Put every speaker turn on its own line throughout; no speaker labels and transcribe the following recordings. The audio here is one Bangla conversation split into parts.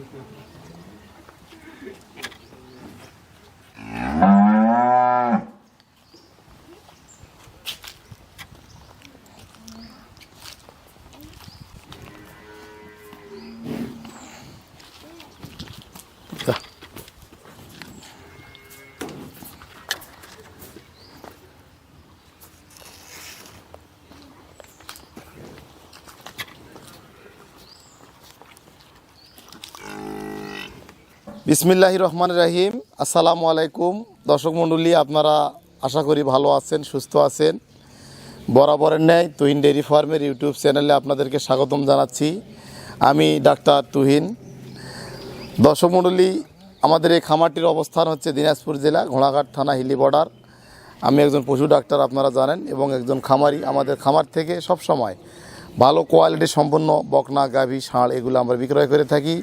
Thank you. বিসমিল্লাহ রহমান রাহিম। আসসালামু আলাইকুম। দর্শক মণ্ডলী, আপনারা আশা করি ভালো আছেন, সুস্থ আছেন। বরাবরের ন্যায় তুহিন ডেয়ারি ফার্মের ইউটিউব চ্যানেলে আপনাদেরকে স্বাগতম জানাচ্ছি। আমি ডাক্তার তুহিন। দর্শক মণ্ডলী, আমাদের এই খামারটির অবস্থান হচ্ছে দিনাজপুর জেলা, ঘোড়াঘাট থানা, হিলি বর্ডার। আমি একজন পশু ডাক্তার, আপনারা জানেন, এবং একজন খামারি। আমাদের খামার থেকে সব সময় ভালো কোয়ালিটি সম্পন্ন বকনা, গাভী, ষাঁড়, এগুলো আমরা বিক্রয় করে থাকি।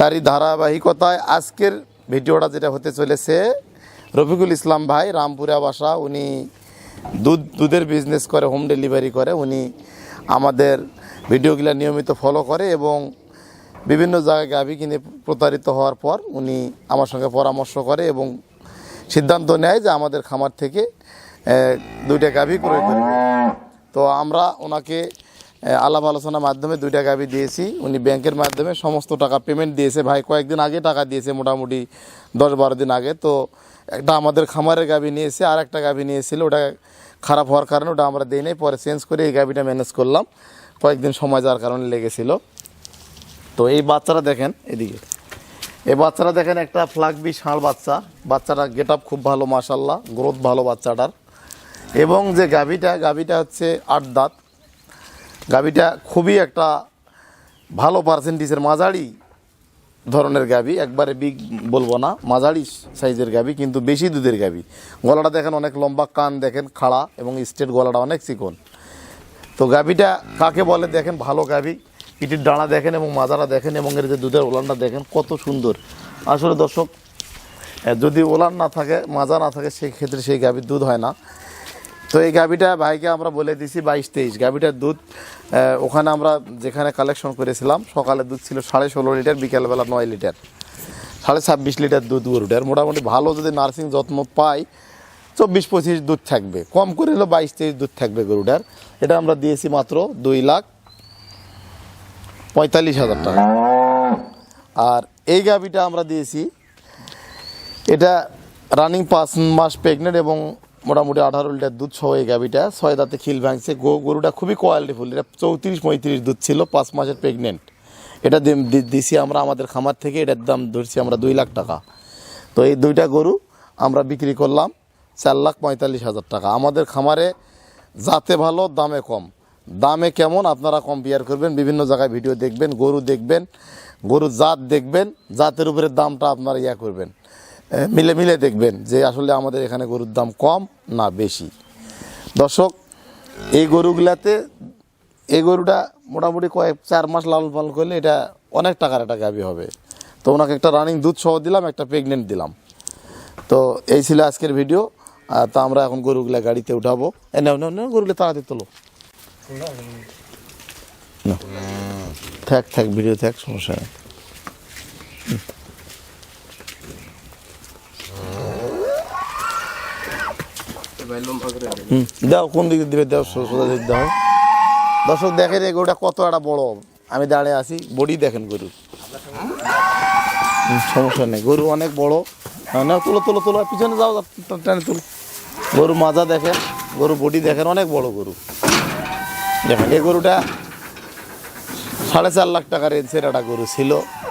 তারই ধারাবাহিকতায় আজকের ভিডিওটা যেটা হতে চলেছে, রফিকুল ইসলাম ভাই রামপুরা বাসা, উনি দুধ, দুধের বিজনেস করে হোম ডেলিভারি করে, উনি আমাদের ভিডিওগুলো নিয়মিত ফলো করে এবং বিভিন্ন জায়গায় গাভী কিনে প্রতারিত হওয়ার পর উনি আমার সঙ্গে পরামর্শ করে এবং সিদ্ধান্ত নেয় যে আমাদের খামার থেকে দুইটা গাভী ক্রয় করবে। তো আমরা ওনাকে আলাপ আলোচনার মাধ্যমে দুইটা গাভী দিয়েছি। উনি ব্যাংকের মাধ্যমে সমস্ত টাকা পেমেন্ট দিয়েছে। ভাই, কয়েকদিন আগে টাকা দিয়েছে, মোটামুটি দশ বারো দিন আগে। তো একটা আমাদের খামারের গাভী নিয়েছে আর একটা গাভী নিয়েছিল। ওটা খারাপ হওয়ার কারণে ওটা আমরা দিই নাই। পরে চেঞ্জ করে এই গাভীটা ম্যানেজ করলাম। কয়েকদিন সময় যাওয়ার কারণে লেগেছিল। তো এই বাচ্চারা দেখেন, এদিকে। এই বাচ্চারা দেখেন, একটা ফ্লাগবি ষাঁড় বাচ্চা। বাচ্চাটা গেট আপ খুব ভালো মাসাল্লাহ গ্রোথ ভালো বাচ্চাটার। এবং যে গাভীটা গাভীটা হচ্ছে আট দাঁত। গাভীটা খুবই একটা ভালো পার্সেন্টেজের মাঝারি ধরনের গাভী। একবারে বিগ বলব না, মাঝারি সাইজের গাভী, কিন্তু বেশি দুধের গাভী। গলাটা দেখেন অনেক লম্বা, কান দেখেন খাড়া এবং স্ট্রেট গলাটা অনেক চিকন। তো গাভীটা কাকে বলে? দেখেন ভালো গাভী। পিটির ডানা দেখেন এবং মাজারা দেখেন এবং এর যে দুধের ওলানটা দেখেন কত সুন্দর। আসলে দর্শক, যদি ওলান না থাকে, মাজা না থাকে সেই ক্ষেত্রে সেই গাভীর দুধ হয় না। তো এই গাভীটা ভাইকে আমরা বলে দিছি বাইশ তেইশ। গাভীটার দুধ ওখানে আমরা যেখানে কালেকশন করেছিলাম, সকালে দুধ ছিল সাড়ে ষোলো লিটার, বিকেলবেলা নয় লিটার। সাড়ে ছাব্বিশ লিটার দুধ গরুটার মোটামুটি ভালো যদি নার্সিং যত্ন পাই, চব্বিশ পঁচিশ দুধ থাকবে। কম করে হলো বাইশ তেইশ দুধ থাকবে গরুটার এটা আমরা দিয়েছি মাত্র দুই লাখ পঁয়তাল্লিশ হাজার টাকা। আর এই গাভিটা আমরা দিয়েছি, এটা রানিং পাঁচ মাস প্রেগনেন্ট এবং মোটামুটি আঠারো লিটার দুধ সহ এই গাভিটা। ছয় দাঁতে খিল ভাঙছে। গো- গরুটা খুবই কোয়ালিটিফুল এটা চৌত্রিশ পঁয়ত্রিশ দুধ ছিল, পাঁচ মাসের প্রেগনেন্ট এটা দিছি আমরা আমাদের খামার থেকে, এটার দাম ধরছি আমরা দুই লাখ টাকা। তো এই দুইটা গরু আমরা বিক্রি করলাম চার লাখ পঁয়তাল্লিশ হাজার টাকা। আমাদের খামারে জাতে ভালো, দামে কম। দামে কেমন আপনারা কম্পেয়ার করবেন, বিভিন্ন জায়গায় ভিডিও দেখবেন, গরু দেখবেন, গরুর জাত দেখবেন, জাতের উপরে দামটা আপনারা ইয়া করবেন। মিলে মিলে দেখবেন যে আসলে আমাদের এখানে গরুর দাম কম না বেশি। দর্শক, এই গরুগুলাতে, এই গরুটা মোটামুটি কয়েক চার মাস লালন পালন করলে এটা অনেক টাকার একটা গাভি হবে। তো ওনাকে একটা রানিং দুধ সহ দিলাম, একটা প্রেগনেন্ট দিলাম। তো এই ছিল আজকের ভিডিও তো আমরা এখন গরুগুলা গাড়িতে উঠাবো। নাও নাও গরুগুলো তাড়াতাড়ি তোলো। থাক থাক ভিডিও থাক, সমস্যা নেই। দাও কোন দিকে দিবে? দাও দর্শক দেখেন গরুটা কত একটা বড়। আমি দাঁড়িয়ে আছি বডি দেখেন গরু। সমস্যা নেই। গরু অনেক বড়। হ্যাঁ, না তুলো তুলো তুলো পিছনে যাও টানে তুলো। গরু মাজা দেখেন গরু বডি দেখেন অনেক বড় গরু। দেখেন এই গরুটা সাড়ে চার লাখ টাকার রেঞ্জের একটা গরু ছিল।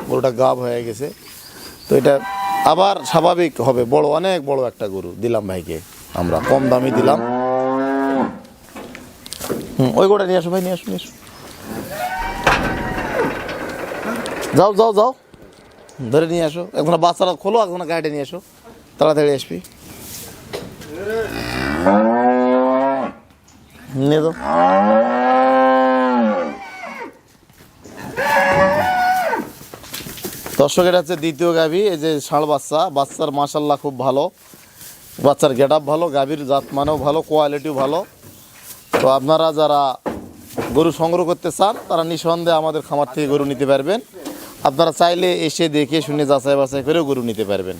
গরুটা গাব হয়ে গেছে। তো এটা আবার স্বাভাবিক হবে। বড় অনেক বড় একটা গরু দিলাম ভাইকে। আমরা কম দামি দিলাম। হুম, ওই গোটা নিয়ে আসো ভাই, নিয়ে আসো নিয়ে আসো। যাও যাও যাও। ধরে নিয়ে আসো। এখন বাচ্চারা খোলো এখন গাড়িটা নিয়ে আসো। তাড়াতাড়ি আসবি। নিয়ে যাও। দর্শক, এটা হচ্ছে দ্বিতীয় গাভী। এই যে ষাঁড় বাচ্চা, বাচ্চার মাসাল্লাহ খুব ভালো। বাচ্চার গেট আপ ভালো, গাভীর জাত মানেও ভালো, কোয়ালিটিও ভালো। তো আপনারা যারা গরু সংগ্রহ করতে চান, তারা নিঃসন্দেহে আমাদের খামার থেকে গরু নিতে পারবেন। আপনারা চাইলে এসে দেখে শুনে যাচাই বাছাই করেও গরু নিতে পারবেন।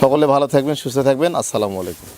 সকলে ভালো থাকবেন, সুস্থ থাকবেন। আসসালামু আলাইকুম।